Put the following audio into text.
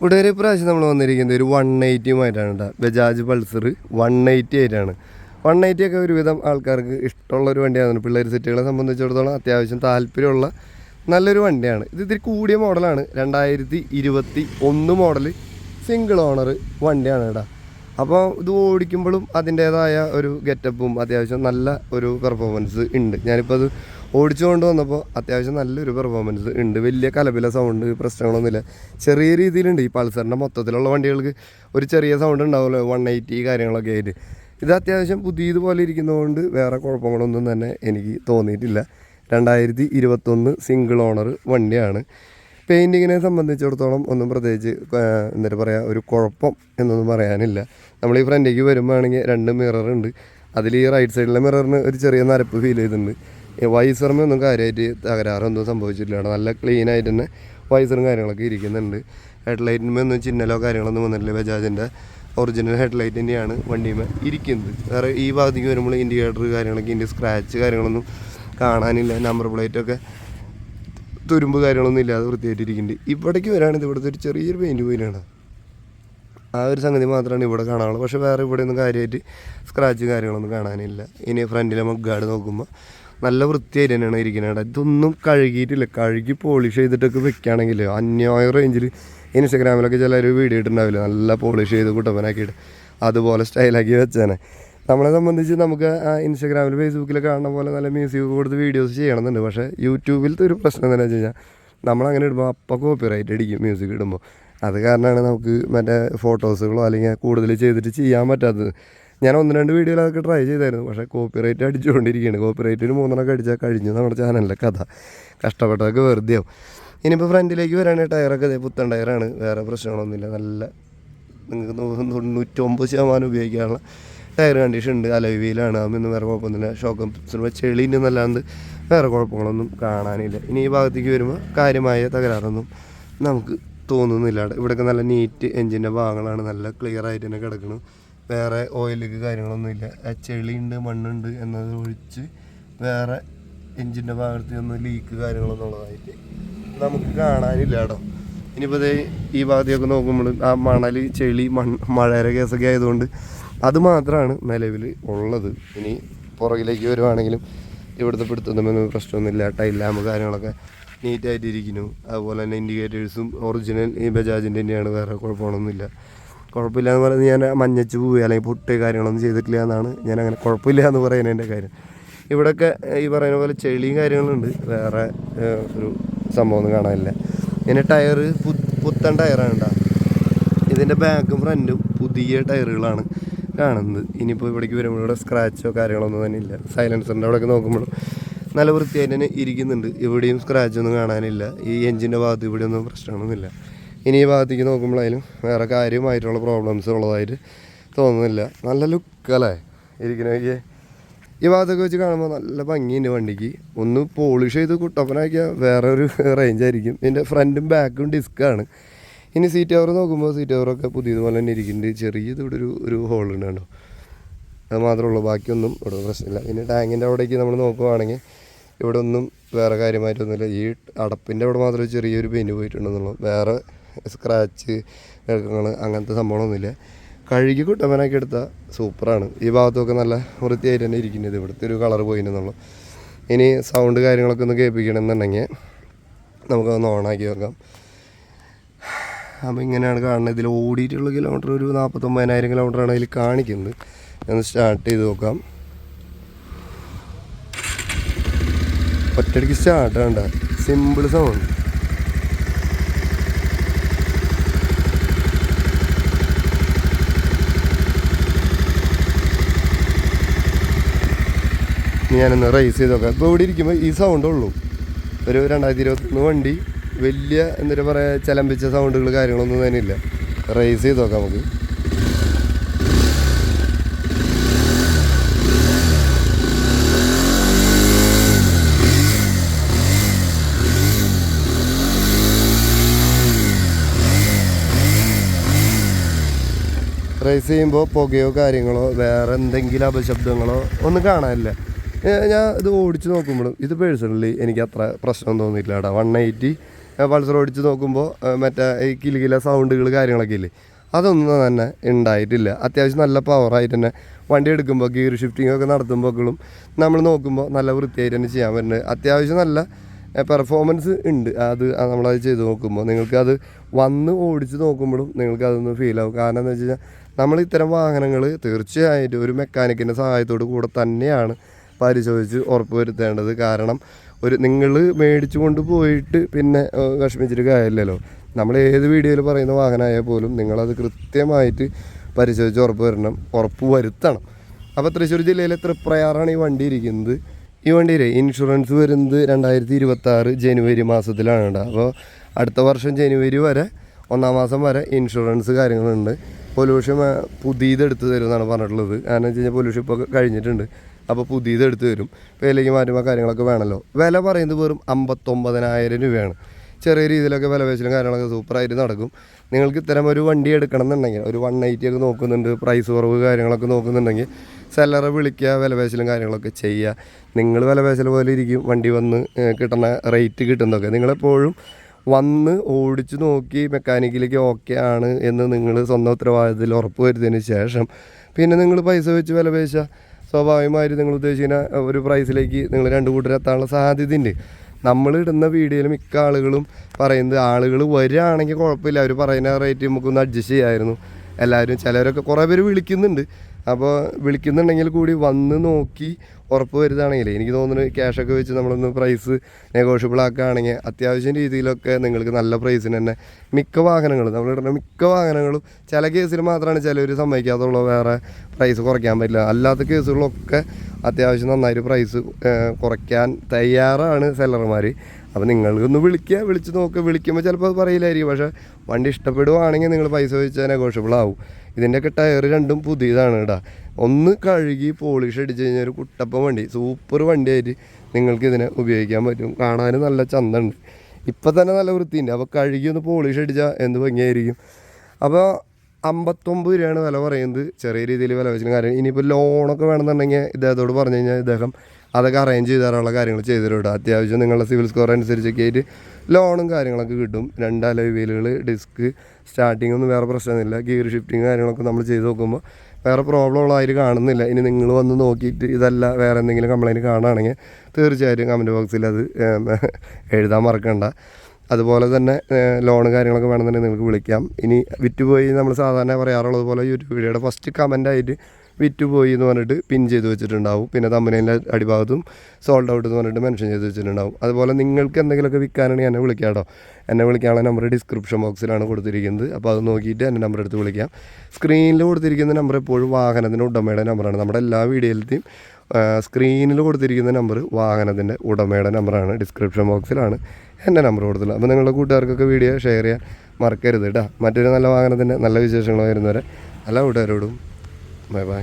ഇവിടെ ഒരു പ്രാവശ്യം നമ്മൾ വന്നിരിക്കുന്നത് ഒരു വൺ എയ്റ്റിയുമായിട്ടാണ് കേട്ടോ ബജാജ് പൾസർ വൺ എയ്റ്റി ആയിട്ടാണ് വൺ എയ്റ്റി ഒക്കെ ഒരുവിധം ആൾക്കാർക്ക് ഇഷ്ടമുള്ള ഒരു വണ്ടിയാണ്. പിള്ളേർ സെറ്റുകളെ സംബന്ധിച്ചിടത്തോളം അത്യാവശ്യം താല്പര്യമുള്ള നല്ലൊരു വണ്ടിയാണ്. ഇത് ഇത്തിരി കൂടിയ മോഡലാണ്. രണ്ടായിരത്തി ഇരുപത്തി ഒന്ന് മോഡൽ സിംഗിൾ ഓണർ വണ്ടിയാണ് കേട്ടോ അപ്പോൾ ഇത് ഓടിക്കുമ്പോഴും അതിന്റേതായ ഒരു ഗെറ്റപ്പും അത്യാവശ്യം നല്ല ഒരു പെർഫോമൻസ് ഉണ്ട്. ഞാനിപ്പോൾ അത് ഓടിച്ചുകൊണ്ട് കൊണ്ടുവന്നപ്പോൾ അത്യാവശ്യം നല്ലൊരു പെർഫോമൻസ് ഉണ്ട്. വലിയ കലപില സൗണ്ട് പ്രശ്നങ്ങളൊന്നുമില്ല. ചെറിയ രീതിയിലുണ്ട് ഈ പൾസറിന്റെ മൊത്തത്തിലുള്ള വണ്ടികൾക്ക് ഒരു ചെറിയ സൗണ്ട് ഉണ്ടാവുമല്ലോ വൺ എയ്റ്റി കാര്യങ്ങളൊക്കെ ആയിട്ട്. ഇത് അത്യാവശ്യം പുതിയതുപോലെ ഇരിക്കുന്നതുകൊണ്ട് വേറെ കുഴപ്പങ്ങളൊന്നും തന്നെ എനിക്ക് തോന്നിയിട്ടില്ല. രണ്ടായിരത്തി ഇരുപത്തൊന്ന് സിംഗിൾ ഓണർ വണ്ടിയാണ് പെയിന്റിങ്ങിനെ സംബന്ധിച്ചിടത്തോളം ഒന്നും പ്രത്യേകിച്ച് എന്താ പറയുക ഒരു കുഴപ്പം എന്നൊന്നും പറയാനില്ല. നമ്മൾ ഈ ഫ്രണ്ടിലേക്ക് വരുമ്പോഴാണെങ്കിൽ രണ്ട് മിററുണ്ട് അതിൽ ഈ റൈറ്റ് സൈഡിലെ മിററിന് ഒരു ചെറിയ നരപ്പ് ഫീൽ ചെയ്തിട്ടുണ്ട്. വൈസറിന് ഒന്നും കാര്യമായിട്ട് തകരാറൊന്നും സംഭവിച്ചിട്ടില്ല. നല്ല ക്ലീൻ ആയിട്ട് തന്നെ വൈസറും കാര്യങ്ങളൊക്കെ ഇരിക്കുന്നുണ്ട്. ഹെഡ്ലൈറ്റിന്മേ ഒന്നും ചിഹ്നലോ കാര്യങ്ങളൊന്നും വന്നിട്ടില്ല ബജാജിന്റെ ഒറിജിനൽ ഹെഡ്ലൈറ്റ് തന്നെയാണ് വണ്ടിയുമേ ഇരിക്കുന്നത്. വേറെ ഈ ഭാഗത്തേക്ക് വരുമ്പോൾ ഇൻഡിക്കേറ്റർ കാര്യങ്ങളൊക്കെ ഇതിന്റെ സ്ക്രാച്ച് കാര്യങ്ങളൊന്നും കാണാനില്ല. നമ്പർ പ്ലേറ്റൊക്കെ തുരുമ്പ് കാര്യങ്ങളൊന്നും ഇല്ലാതെ വൃത്തിയായിട്ടിരിക്കുന്നുണ്ട് ഇവിടേക്ക് വരാണിത്. ഇവിടുത്തെ ഒരു ചെറിയൊരു പെയിന്റ് പോയിലാണ് ആ ഒരു സംഗതി മാത്രമാണ് ഇവിടെ കാണാനുള്ളത്. പക്ഷേ വേറെ ഇവിടെ ഒന്നും കാര്യമായിട്ട് സ്ക്രാച്ച് കാര്യങ്ങളൊന്നും കാണാനില്ല. ഇനി ഫ്രണ്ടിലെ മഗ്ഗാട് നോക്കുമ്പോൾ നല്ല വൃത്തിയായിട്ട് തന്നെയാണ് ഇരിക്കുന്നത് ഇതൊന്നും കഴുകിയിട്ടില്ല. കഴുകി പോളിഷ് ചെയ്തിട്ടൊക്കെ വെക്കുകയാണെങ്കിൽ അന്യായ റേഞ്ചിൽ ഇൻസ്റ്റഗ്രാമിലൊക്കെ ചിലർ വീഡിയോ ഇട്ടുണ്ടാവില്ല നല്ല പോളിഷ് ചെയ്ത് കുട്ടപ്പനാക്കിയിട്ട് അതുപോലെ സ്റ്റൈലാക്കി വെച്ചാണ് നമ്മളെ സംബന്ധിച്ച് നമുക്ക് ഇൻസ്റ്റഗ്രാമിൽ ഫേസ്ബുക്കിൽ കാണുന്ന പോലെ നല്ല മ്യൂസിക് കൊടുത്ത് വീഡിയോസ് ചെയ്യണമെന്നുണ്ട്. പക്ഷേ യൂട്യൂബിലത്തെ ഒരു പ്രശ്നം എന്താണെന്ന് വെച്ച് കഴിഞ്ഞാൽ നമ്മളങ്ങനെ ഇടുമ്പോൾ അപ്പം കോപ്പിറൈറ്റ് അടിക്കും മ്യൂസിക് ഇടുമ്പോൾ അത് കാരണമാണ് നമുക്ക് മറ്റേ ഫോട്ടോസുകളോ അല്ലെങ്കിൽ കൂടുതൽ ചെയ്തിട്ട് ചെയ്യാൻ പറ്റാത്തത്. ഞാൻ ഒന്ന് രണ്ട് വീഡിയോയിൽ അതൊക്കെ ട്രൈ ചെയ്തായിരുന്നു. പക്ഷേ കോപ്പിറൈറ്റ് അടിച്ചുകൊണ്ടിരിക്കുകയാണ്. കോപ്പിറൈറ്റിന് മൂന്നെണ്ണമൊക്കെ അടിച്ചാൽ കഴിഞ്ഞു. നമ്മുടെ ചാനലിലെ കഥ. കഷ്ടപ്പെട്ടതൊക്കെ വെറുതെ ആവും. ഇനിയിപ്പോൾ ഫ്രണ്ടിലേക്ക് വരാണെങ്കിൽ ടയറൊക്കെ ഇതേ പുത്തൻ ടയറാണ് വേറെ പ്രശ്നങ്ങളൊന്നുമില്ല. നല്ല നിങ്ങൾക്ക് തൊണ്ണൂറ്റൊമ്പത് ശതമാനം ഉപയോഗിക്കാനുള്ള ടയർ കണ്ടീഷൻ ഉണ്ട്. അലവിയിലാണ് അതൊന്നും വേറെ കുഴപ്പമൊന്നുമില്ല ഷോക്ക് ചെളിന്റെ നല്ലാണ്ട് വേറെ കുഴപ്പങ്ങളൊന്നും കാണാനില്ല. ഇനി ഈ ഭാഗത്തേക്ക് വരുമ്പോൾ കാര്യമായ തകരാറൊന്നും നമുക്ക് തോന്നുന്നില്ല. ഇവിടെയൊക്കെ നല്ല നീറ്റ് എൻജിന്റെ ഭാഗങ്ങളാണ്. നല്ല ക്ലിയർ ആയിട്ട് തന്നെ കിടക്കണം. വേറെ ഓയിലേക്ക് കാര്യങ്ങളൊന്നുമില്ല ആ ചെളിയുണ്ട് മണ്ണുണ്ട് എന്നത് ഒഴിച്ച് വേറെ എഞ്ചിന്റെ ഭാഗത്ത് നിന്ന് ലീക്ക് കാര്യങ്ങളൊന്നും ഉള്ളതായിട്ട് നമുക്ക് കാണാനില്ല കേട്ടോ. ഇനിയിപ്പോൾ ഈ ഭാഗത്തേക്ക് നോക്കുമ്പോൾ ആ മണൽ ചെളി മൺ മഴയുടെ കേസൊക്കെ ആയതുകൊണ്ട് അത് മാത്രമാണ് നിലവിൽ ഉള്ളത്. ഇനി പുറകിലേക്ക് വരുവാണെങ്കിലും ഇവിടുത്തെ പിടുത്തൊന്നും പ്രശ്നമൊന്നുമില്ല. ടൈൽ ലാമ്പ് കാര്യങ്ങളൊക്കെ നീറ്റായിട്ടിരിക്കുന്നു അതുപോലെ തന്നെ ഇൻഡിക്കേറ്റേഴ്സും ഒറിജിനൽ ഈ ബജാജിന്റെ തന്നെയാണ് വേറെ കുഴപ്പമൊന്നുമില്ല കുഴപ്പമില്ല എന്ന് പറയുന്നത് ഞാൻ മഞ്ഞച്ച് പോവുക അല്ലെങ്കിൽ പൊട്ട് കാര്യങ്ങളൊന്നും ചെയ്തിട്ടില്ല എന്നാണ് ഞാൻ അങ്ങനെ കുഴപ്പമില്ല എന്ന് പറയുന്നതിന്റെ കാര്യം. ഇവിടെയൊക്കെ ഈ പറയുന്ന പോലെ ചെളിയും കാര്യങ്ങളുണ്ട്. വേറെ ഒരു സംഭവമൊന്നും കാണാനില്ല. പിന്നെ ടയർ പുത്തൻ ടയറാണ് കേട്ടോ. ഇതിന്റെ ബാക്കും ഫ്രണ്ടും പുതിയ ടയറുകളാണ് കാണുന്നത്. ഇനിയിപ്പോൾ ഇവിടേക്ക് വരുമ്പോൾ ഇവിടെ സ്ക്രാച്ചോ കാര്യങ്ങളൊന്നും തന്നെ ഇല്ല. സൈലൻസറിന്റെ അവിടെയൊക്കെ നോക്കുമ്പോൾ നല്ല വൃത്തിയായിട്ട് തന്നെ ഇരിക്കുന്നുണ്ട്. ഇവിടെയും സ്ക്രാച്ചൊന്നും കാണാനില്ല. ഈ എഞ്ചിന്റെ ഭാഗത്ത് ഇവിടെയൊന്നും പ്രശ്നങ്ങളൊന്നുമില്ല. ഇനി ഈ ഭാഗത്തേക്ക് നോക്കുമ്പോഴായാലും വേറെ കാര്യമായിട്ടുള്ള പ്രോബ്ലംസ് ഉള്ളതായിട്ട് തോന്നുന്നില്ല. നല്ല ലുക്ക് ലുക്കല്ലേ ഇരിക്കണമെങ്കിൽ ഈ ഭാഗത്തൊക്കെ വെച്ച് കാണുമ്പോൾ നല്ല ഭംഗിയുണ്ട് വണ്ടിക്ക്. ഒന്ന് പോളിഷ് ചെയ്ത് കുട്ടപ്പനാക്കിയാൽ വേറെ ഒരു റേഞ്ച് ആയിരിക്കും ഇതിന്റെ ഫ്രണ്ടും ബാക്കും ഡിസ്ക്കാണ് ഇനി സീറ്റ് കവർ നോക്കുമ്പോൾ സീറ്റ് കവറൊക്കെ പുതിയതുപോലെ തന്നെ ഇരിക്കുന്നുണ്ട്. ചെറിയത് ഇവിടെ ഒരു ഒരു ഹോൾ ഉണ്ട് കേട്ടോ അത് മാത്രമേ ഉള്ളൂ. ബാക്കിയൊന്നും ഇവിടെ പ്രശ്നമില്ല. പിന്നെ ടാങ്കിന്റെ അവിടേക്ക് നമ്മൾ നോക്കുവാണെങ്കിൽ ഇവിടെ ഒന്നും വേറെ കാര്യമായിട്ടൊന്നുമില്ല. ഈ അടപ്പിന്റെ അവിടെ മാത്രമേ ചെറിയൊരു പെയിന്റ് പോയിട്ടുണ്ടെന്നുള്ളൂ. വേറെ സ്ക്രാച്ച് കിഴക്കങ്ങൾ അങ്ങനത്തെ സംഭവമൊന്നുമില്ല കഴുകി കുട്ടമ്മനാക്കി എടുത്താൽ സൂപ്പറാണ്. ഈ ഭാഗത്തൊക്കെ നല്ല വൃത്തിയായിട്ട് തന്നെ ഇരിക്കുന്നത് ഇവിടുത്തെ ഒരു കളർ പോയിട്ടുണ്ടെന്നുള്ളൂ ഇനി സൗണ്ട് കാര്യങ്ങളൊക്കെ ഒന്ന് കേൾപ്പിക്കണമെന്നുണ്ടെങ്കിൽ നമുക്കൊന്ന് ഓണാക്കി വെക്കാം. അപ്പോൾ ഇങ്ങനെയാണ് കാണുന്നത്. ഇതിൽ ഓടിയിട്ടുള്ള കിലോമീറ്റർ ഒരു നാൽപ്പത്തൊമ്പതിനായിരം കിലോമീറ്ററാണ് അതിൽ കാണിക്കുന്നത്. ഒന്ന് സ്റ്റാർട്ട് ചെയ്ത് നോക്കാം. ഒറ്റയടിക്ക് സ്റ്റാർട്ട് വേണ്ട സിമ്പിൾ സൗണ്ട് ഞാനൊന്ന് റൈസ് ചെയ്ത് നോക്കാം. ഇപ്പോൾ ഇവിടെ ഇരിക്കുമ്പോൾ ഈ സൗണ്ടേ ഉള്ളൂ. ഒരു രണ്ടായിരത്തി ഇരുപത്തൊന്ന് വണ്ടി വലിയ എന്താ പറയുക ചലമ്പിച്ച സൗണ്ടുകൾ കാര്യങ്ങളൊന്നും തന്നെ ഇല്ല റൈസ് ചെയ്ത് നോക്കാം നമുക്ക്. റൈസ് ചെയ്യുമ്പോൾ പുകയോ കാര്യങ്ങളോ വേറെ എന്തെങ്കിലും അപശബ്ദങ്ങളോ ഒന്നും കാണാനില്ല. ഞാൻ ഇത് ഓടിച്ച് നോക്കുമ്പോഴും ഇത് പേഴ്സണലി എനിക്ക് അത്ര പ്രശ്നം തോന്നിയിട്ടില്ല കേട്ടോ. വൺ എയ്റ്റി പൾസർ ഓടിച്ച് നോക്കുമ്പോൾ മറ്റേ ഈ കിലുകില സൗണ്ടുകൾ കാര്യങ്ങളൊക്കെ ഇല്ലേ? അതൊന്നും തന്നെ ഉണ്ടായിട്ടില്ല അത്യാവശ്യം നല്ല പവറായിട്ട് തന്നെ വണ്ടി എടുക്കുമ്പോൾ ഗിയർ ഷിഫ്റ്റിംഗ് ഒക്കെ നടത്തുമ്പോഴും നമ്മൾ നോക്കുമ്പോൾ നല്ല വൃത്തിയായിട്ട് തന്നെ ചെയ്യാൻ പറ്റുന്നത് അത്യാവശ്യം നല്ല പെർഫോമൻസ് ഉണ്ട് അത് നമ്മളത് ചെയ്ത് നോക്കുമ്പോൾ നിങ്ങൾക്ക് അത് വന്ന് ഓടിച്ച് നോക്കുമ്പോഴും നിങ്ങൾക്ക് അതൊന്ന് ഫീൽ ആവും. കാരണം എന്താ വെച്ച് കഴിഞ്ഞാൽ നമ്മൾ ഇത്തരം വാഹനങ്ങൾ തീർച്ചയായിട്ടും ഒരു മെക്കാനിക്കിന്റെ സഹായത്തോട് കൂടെ തന്നെയാണ് പരിശോധിച്ച് ഉറപ്പ് വരുത്തേണ്ടത് കാരണം ഒരു നിങ്ങൾ മേടിച്ചു കൊണ്ട് പോയിട്ട് പിന്നെ വിഷമിച്ചിട്ട് കാര്യമില്ലല്ലോ. നമ്മൾ ഏത് വീഡിയോയിൽ പറയുന്ന വാഹനമായാൽ പോലും നിങ്ങളത് കൃത്യമായിട്ട് പരിശോധിച്ച് ഉറപ്പ് വരണം ഉറപ്പ് വരുത്തണം. അപ്പോൾ തൃശ്ശൂർ ജില്ലയിലെ തൃപ്രയാറാണ് ഈ വണ്ടി ഇരിക്കുന്നത്. ഈ വണ്ടിയിലെ ഇൻഷുറൻസ് വരുന്നത് രണ്ടായിരത്തി ഇരുപത്തി ജനുവരി മാസത്തിലാണ് കേട്ടോ. അപ്പോൾ അടുത്ത വർഷം ജനുവരി വരെ ഒന്നാം മാസം വരെ ഇൻഷുറൻസ് കാര്യങ്ങളുണ്ട്. പൊല്യൂഷൻ പുതിയത് എടുത്ത് തരുമെന്നാണ് പറഞ്ഞിട്ടുള്ളത്. കാരണം വെച്ച് കഴിഞ്ഞാൽ പൊല്യൂഷൻ ഇപ്പോൾ കഴിഞ്ഞിട്ടുണ്ട്. അപ്പോൾ പുതിയത് എടുത്ത് തരും. വിലയ്ക്ക് മാറ്റുമ്പോൾ കാര്യങ്ങളൊക്കെ വേണമല്ലോ വില പറയുന്നത് വെറും അമ്പത്തൊമ്പതിനായിരം രൂപയാണ്. ചെറിയ രീതിയിലൊക്കെ വില പേശലും കാര്യങ്ങളൊക്കെ സൂപ്പറായിട്ട് നടക്കും. നിങ്ങൾക്ക് ഇത്തരം ഒരു വണ്ടി എടുക്കണം എന്നുണ്ടെങ്കിൽ ഒരു വൺ എയ്റ്റി ഒക്കെ നോക്കുന്നുണ്ട് പ്രൈസ് കുറവ് കാര്യങ്ങളൊക്കെ നോക്കുന്നുണ്ടെങ്കിൽ സെല്ലറെ വിളിക്കുക വില പേശലും കാര്യങ്ങളൊക്കെ ചെയ്യുക. നിങ്ങൾ വില പേശൽ പോലെ ഇരിക്കും വണ്ടി വന്ന് കിട്ടുന്ന റേറ്റ് കിട്ടുന്നതൊക്കെ. നിങ്ങളെപ്പോഴും വന്ന് ഓടിച്ചു നോക്കി മെക്കാനിക്കിലേക്ക് ഓക്കെ ആണ് എന്ന് നിങ്ങൾ സ്വന്തം ഉത്തരവാദിത്തത്തിൽ ഉറപ്പ് വരുത്തിയതിന് ശേഷം പിന്നെ നിങ്ങൾ പൈസ വെച്ച് വില പേശുക. സ്വാഭാവികമായിട്ട് നിങ്ങൾ ഉദ്ദേശിക്കുന്ന ഒരു പ്രൈസിലേക്ക് നിങ്ങൾ രണ്ട് കൂട്ടർ എത്താനുള്ള സാധ്യതയുണ്ട്. നമ്മൾ ഇടുന്ന വീഡിയോയിൽ മിക്ക ആളുകളും പറയുന്നത് ആളുകൾ വരികയാണെങ്കിൽ കുഴപ്പമില്ല. അവർ പറയുന്ന റേറ്റ് നമുക്കൊന്ന് അഡ്ജസ്റ്റ് ചെയ്യാമായിരുന്നു എല്ലാവരും ചിലരൊക്കെ കുറേ പേര് വിളിക്കുന്നുണ്ട്. അപ്പോൾ വിളിക്കുന്നുണ്ടെങ്കിൽ കൂടി വന്ന് നോക്കി ഉറപ്പ് വരുന്നതാണെങ്കിൽ എനിക്ക് തോന്നുന്നു ക്യാഷൊക്കെ വെച്ച് നമ്മളൊന്ന് പ്രൈസ് നെഗോഷ്യബിൾ ആക്കുകയാണെങ്കിൽ അത്യാവശ്യം രീതിയിലൊക്കെ നിങ്ങൾക്ക് നല്ല പ്രൈസിന് തന്നെ മിക്ക വാഹനങ്ങളും നമ്മളിടുന്ന മിക്ക വാഹനങ്ങളും ചില കേസിൽ മാത്രമാണ് ചിലവർ സമ്മതിക്കാത്തുള്ളൂ. വേറെ പ്രൈസ് കുറയ്ക്കാൻ പറ്റില്ല. അല്ലാത്ത കേസുകളൊക്കെ അത്യാവശ്യം നന്നായിട്ട് പ്രൈസ് കുറയ്ക്കാൻ തയ്യാറാണ് സെല്ലർമാർ അപ്പോൾ നിങ്ങൾക്കൊന്ന് വിളിക്കുക വിളിച്ച് നോക്കുക. വിളിക്കുമ്പോൾ ചിലപ്പോൾ പറയില്ലായിരിക്കും. പക്ഷേ വണ്ടി ഇഷ്ടപ്പെടുവാണെങ്കിൽ നിങ്ങൾ പൈസ വെച്ചാൽ നെഗോഷ്യബിൾ ആവും. ഇതിന്റെയൊക്കെ ടയർ രണ്ടും പുതിയതാണ് കേട്ടോ ഒന്ന് കഴുകി പോളിഷ് അടിച്ച് കഴിഞ്ഞാൽ ഒരു കുട്ടപ്പൻ വണ്ടി സൂപ്പർ വണ്ടിയായിട്ട് നിങ്ങൾക്ക് ഇതിനെ ഉപയോഗിക്കാൻ പറ്റും. കാണാനും നല്ല ചന്തമുണ്ട് ഇപ്പം തന്നെ നല്ല വൃത്തിയുണ്ട്. അപ്പോൾ കഴുകി ഒന്ന് പോളിഷ് അടിച്ചാൽ എന്ത് ഭംഗിയായിരിക്കും. അപ്പോൾ അമ്പത്തൊമ്പത് രൂപയാണ് വില പറയുന്നത്. ചെറിയ രീതിയിൽ വില വെച്ചിട്ട് കാര്യം ഇനിയിപ്പോൾ ലോണൊക്കെ വേണമെന്നുണ്ടെങ്കിൽ ഇദ്ദേഹത്തോട് പറഞ്ഞു കഴിഞ്ഞാൽ ഇദ്ദേഹം അതൊക്കെ അറേഞ്ച് ചെയ്ത് തരാനുള്ള കാര്യങ്ങൾ ചെയ്തു തരും അത്യാവശ്യം നിങ്ങളുടെ സിവിൽ സ്കോർ അനുസരിച്ചൊക്കെ ആയിട്ട് ലോണും കാര്യങ്ങളൊക്കെ കിട്ടും. രണ്ടല വീലുകൾ ഡിസ്ക് സ്റ്റാർട്ടിംഗ് ഒന്നും വേറെ പ്രശ്നമൊന്നുമില്ല. ഗിയർ ഷിഫ്റ്റിങ് കാര്യങ്ങളൊക്കെ നമ്മൾ ചെയ്ത് നോക്കുമ്പോൾ വേറെ പ്രോബ്ലം ഉള്ളതായിട്ട് കാണുന്നില്ല. ഇനി നിങ്ങൾ വന്ന് നോക്കിയിട്ട് ഇതല്ല വേറെ എന്തെങ്കിലും കംപ്ലൈന്റ് കാണുകയാണെങ്കിൽ തീർച്ചയായിട്ടും കമന്റ് ബോക്സിൽ അത് എഴുതാൻ മറക്കണ്ട. അതുപോലെ തന്നെ ലോൺ കാര്യങ്ങളൊക്കെ വേണമെന്നുണ്ടെങ്കിൽ നിങ്ങൾക്ക് വിളിക്കാം. ഇനി വിറ്റുപോയി നമ്മൾ സാധാരണ പറയാറുള്ളത് പോലെ യൂട്യൂബ് വീഡിയോയുടെ ഫസ്റ്റ് കമന്റായിട്ട് വിറ്റുപോയി എന്ന് പറഞ്ഞിട്ട് പിൻ ചെയ്ത് വെച്ചിട്ടുണ്ടാവും. പിന്നെ തമ്പനയിലെ അടിഭാഗത്തും സോൾഡ് ഔട്ട് എന്ന് പറഞ്ഞിട്ട് മെൻഷൻ ചെയ്ത് വെച്ചിട്ടുണ്ടാവും. അതുപോലെ നിങ്ങൾക്ക് എന്തെങ്കിലുമൊക്കെ വിൽക്കാനാണെങ്കിൽ എന്നെ വിളിക്കാം കേട്ടോ. എന്നെ വിളിക്കാനുള്ള നമ്പർ ഡിസ്ക്രിപ്ഷൻ ബോക്സിലാണ് കൊടുത്തിരിക്കുന്നത്. അപ്പോൾ അത് നോക്കിയിട്ട് എന്റെ നമ്പർ എടുത്ത് വിളിക്കാം. സ്ക്രീനിൽ കൊടുത്തിരിക്കുന്ന നമ്പർ എപ്പോഴും വാഹനത്തിന്റെ ഉടമയുടെ നമ്പറാണ് നമ്മുടെ എല്ലാ വീഡിയോയിലത്തെയും സ്ക്രീനിൽ കൊടുത്തിരിക്കുന്ന നമ്പർ വാഹനത്തിന്റെ ഉടമയുടെ നമ്പറാണ് ഡിസ്ക്രിപ്ഷൻ ബോക്സിലാണ് എന്റെ നമ്പർ കൊടുത്തുള്ളത് അപ്പോൾ നിങ്ങളുടെ കൂട്ടുകാർക്കൊക്കെ വീഡിയോ ഷെയർ ചെയ്യാൻ മറക്കരുത് കേട്ടോ മറ്റൊരു നല്ല വാഹനത്തിന്റെ നല്ല വിശേഷങ്ങൾ വരുന്നവരെ എല്ലാ കൂട്ടുകാരോടും ബൈ ബൈ